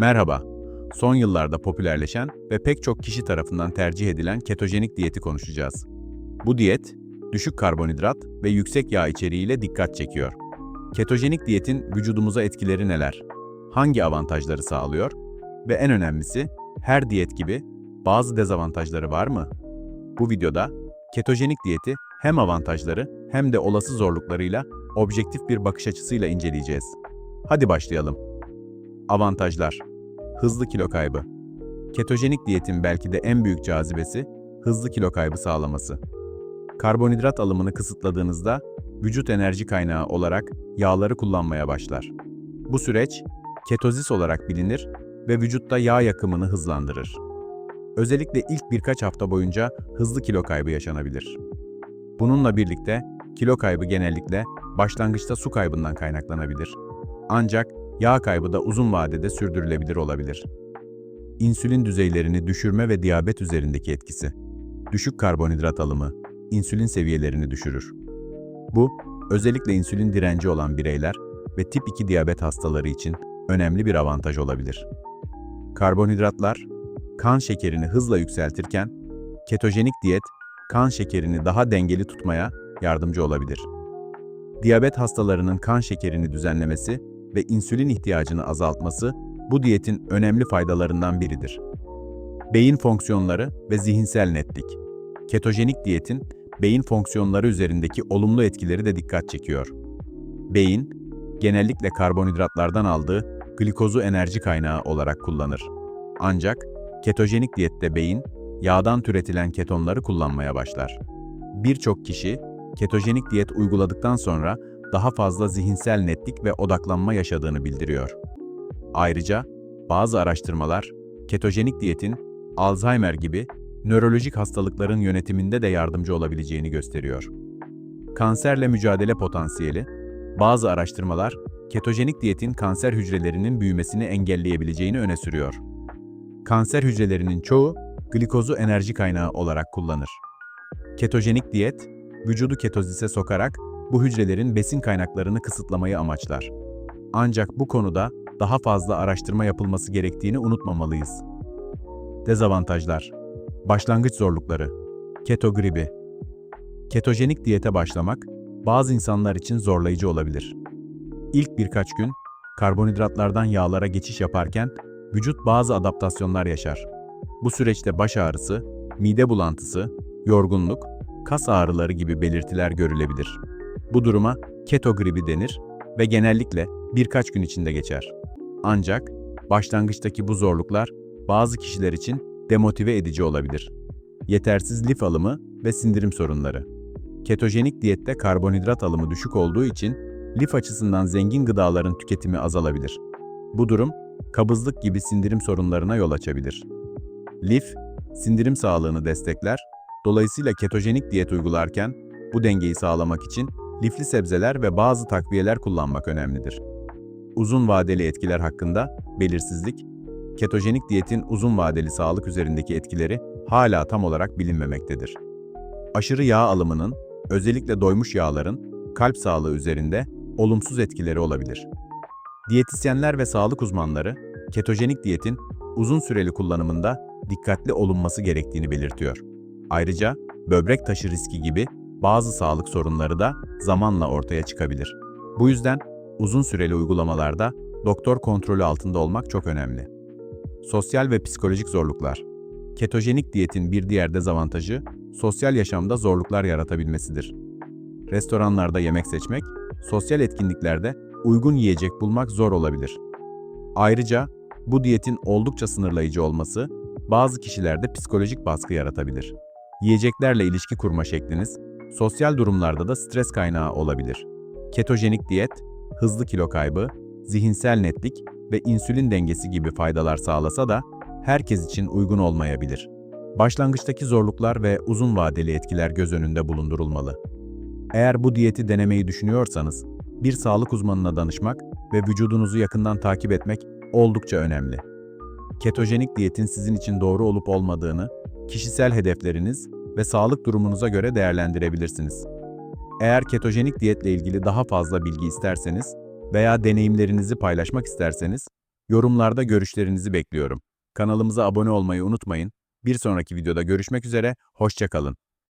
Merhaba. Son yıllarda popülerleşen ve pek çok kişi tarafından tercih edilen ketojenik diyeti konuşacağız. Bu diyet, düşük karbonhidrat ve yüksek yağ içeriğiyle dikkat çekiyor. Ketojenik diyetin vücudumuza etkileri neler? Hangi avantajları sağlıyor? Ve en önemlisi, her diyet gibi bazı dezavantajları var mı? Bu videoda ketojenik diyeti hem avantajları hem de olası zorluklarıyla objektif bir bakış açısıyla inceleyeceğiz. Hadi başlayalım. Avantajlar Hızlı kilo kaybı Ketojenik diyetin belki de en büyük cazibesi hızlı kilo kaybı sağlaması. Karbonhidrat alımını kısıtladığınızda vücut enerji kaynağı olarak yağları kullanmaya başlar. Bu süreç ketozis olarak bilinir ve vücutta yağ yakımını hızlandırır. Özellikle ilk birkaç hafta boyunca hızlı kilo kaybı yaşanabilir. Bununla birlikte kilo kaybı genellikle başlangıçta su kaybından kaynaklanabilir. Ancak yağ kaybı da uzun vadede sürdürülebilir olabilir. İnsülin düzeylerini düşürme ve diyabet üzerindeki etkisi. Düşük karbonhidrat alımı insülin seviyelerini düşürür. Bu, özellikle insülin direnci olan bireyler ve tip 2 diyabet hastaları için önemli bir avantaj olabilir. Karbonhidratlar kan şekerini hızla yükseltirken ketojenik diyet kan şekerini daha dengeli tutmaya yardımcı olabilir. Diyabet hastalarının kan şekerini düzenlemesi ve insülin ihtiyacını azaltması bu diyetin önemli faydalarından biridir. Beyin fonksiyonları ve zihinsel netlik. Ketojenik diyetin beyin fonksiyonları üzerindeki olumlu etkileri de dikkat çekiyor. Beyin, genellikle karbonhidratlardan aldığı glikozu enerji kaynağı olarak kullanır. Ancak ketojenik diyette beyin, yağdan türetilen ketonları kullanmaya başlar. Birçok kişi ketojenik diyet uyguladıktan sonra daha fazla zihinsel netlik ve odaklanma yaşadığını bildiriyor. Ayrıca bazı araştırmalar ketojenik diyetin Alzheimer gibi nörolojik hastalıkların yönetiminde de yardımcı olabileceğini gösteriyor. Kanserle mücadele potansiyeli, bazı araştırmalar ketojenik diyetin kanser hücrelerinin büyümesini engelleyebileceğini öne sürüyor. Kanser hücrelerinin çoğu glikozu enerji kaynağı olarak kullanır. Ketojenik diyet, vücudu ketozise sokarak bu hücrelerin besin kaynaklarını kısıtlamayı amaçlar. Ancak bu konuda daha fazla araştırma yapılması gerektiğini unutmamalıyız. Dezavantajlar Başlangıç zorlukları Keto gribi Ketojenik diyete başlamak bazı insanlar için zorlayıcı olabilir. İlk birkaç gün karbonhidratlardan yağlara geçiş yaparken vücut bazı adaptasyonlar yaşar. Bu süreçte baş ağrısı, mide bulantısı, yorgunluk, kas ağrıları gibi belirtiler görülebilir. Bu duruma keto gribi denir ve genellikle birkaç gün içinde geçer. Ancak başlangıçtaki bu zorluklar bazı kişiler için demotive edici olabilir. Yetersiz lif alımı ve sindirim sorunları. Ketojenik diyette karbonhidrat alımı düşük olduğu için lif açısından zengin gıdaların tüketimi azalabilir. Bu durum kabızlık gibi sindirim sorunlarına yol açabilir. Lif, sindirim sağlığını destekler, dolayısıyla ketojenik diyet uygularken bu dengeyi sağlamak için lifli sebzeler ve bazı takviyeler kullanmak önemlidir. Uzun vadeli etkiler hakkında belirsizlik, ketojenik diyetin uzun vadeli sağlık üzerindeki etkileri hala tam olarak bilinmemektedir. Aşırı yağ alımının, özellikle doymuş yağların, kalp sağlığı üzerinde olumsuz etkileri olabilir. Diyetisyenler ve sağlık uzmanları, ketojenik diyetin uzun süreli kullanımında dikkatli olunması gerektiğini belirtiyor. Ayrıca böbrek taşı riski gibi bazı sağlık sorunları da zamanla ortaya çıkabilir. Bu yüzden uzun süreli uygulamalarda doktor kontrolü altında olmak çok önemli. Sosyal ve psikolojik zorluklar. Ketojenik diyetin bir diğer dezavantajı sosyal yaşamda zorluklar yaratabilmesidir. Restoranlarda yemek seçmek, sosyal etkinliklerde uygun yiyecek bulmak zor olabilir. Ayrıca bu diyetin oldukça sınırlayıcı olması bazı kişilerde psikolojik baskı yaratabilir. Yiyeceklerle ilişki kurma şekliniz sosyal durumlarda da stres kaynağı olabilir. Ketojenik diyet, hızlı kilo kaybı, zihinsel netlik ve insülin dengesi gibi faydalar sağlasa da herkes için uygun olmayabilir. Başlangıçtaki zorluklar ve uzun vadeli etkiler göz önünde bulundurulmalı. Eğer bu diyeti denemeyi düşünüyorsanız, bir sağlık uzmanına danışmak ve vücudunuzu yakından takip etmek oldukça önemli. Ketojenik diyetin sizin için doğru olup olmadığını, kişisel hedefleriniz ve sağlık durumunuza göre değerlendirebilirsiniz. Eğer ketojenik diyetle ilgili daha fazla bilgi isterseniz veya deneyimlerinizi paylaşmak isterseniz Yorumlarda görüşlerinizi bekliyorum. Kanalımıza abone olmayı unutmayın. Bir sonraki videoda görüşmek üzere, hoşça kalın.